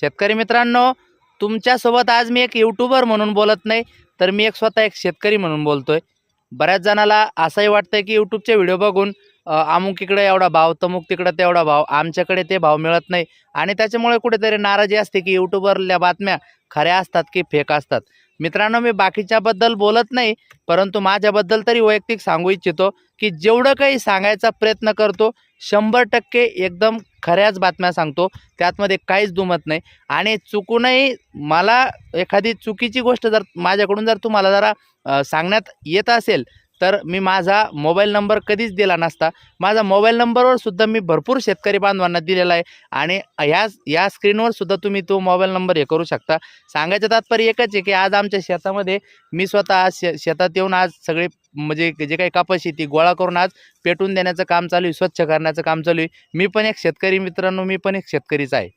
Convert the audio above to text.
शेतकरी मित्रांनो तुमच्यासोबत आज मी एक यूट्यूबर म्हणून बोलत नाही तर मी एक स्वतः एक शेतकरी म्हणून बोलतोय. बऱ्याच जणाला असंही वाटतं की यूट्यूबचे व्हिडिओ बघून अमुक इकडे एवढा भाव तमुक तिकडं तेवढा भाव आमच्याकडे ते भाव मिळत नाही. आणि त्याच्यामुळे कुठेतरी नाराजी असते की यूट्यूबरल्या बातम्या खऱ्या असतात की फेक असतात. मित्रांनो मी बाकीच्याबद्दल बोलत नाही परंतु माझ्याबद्दल तरी वैयक्तिक सांगू इच्छितो की जेवढं काही सांगायचा प्रयत्न करतो शंभर टक्के एकदम खऱ्याच बातम्या सांगतो. त्यातमध्ये काहीच दुमत नाही. आणि चुकूनही मला एखादी चुकीची गोष्ट जर माझ्याकडून जर तुम्हाला जरा सांगण्यात येत असेल तर मी माझा मोबाईल नंबर कधीच दिला नसता. माझा मोबाईल नंबरवर सुद्धा मी भरपूर शेतकरी बांधवांना दिलेला आहे आणि ह्या या स्क्रीनवर सुद्धा तुम्ही तो मोबाईल नंबर हे करू शकता. सांगायचं तात्पर्य एकच आहे की आज आमच्या शेतामध्ये मी स्वतः आज शे शेतात येऊन आज सगळे म्हणजे जे काही कपाशी ती गोळा करून आज पेटून देण्याचं काम चालू आहे स्वच्छ करण्याचं काम चालू आहे. मी पण एक शेतकरी मित्रांनो मी पण एक शेतकरीच आहे.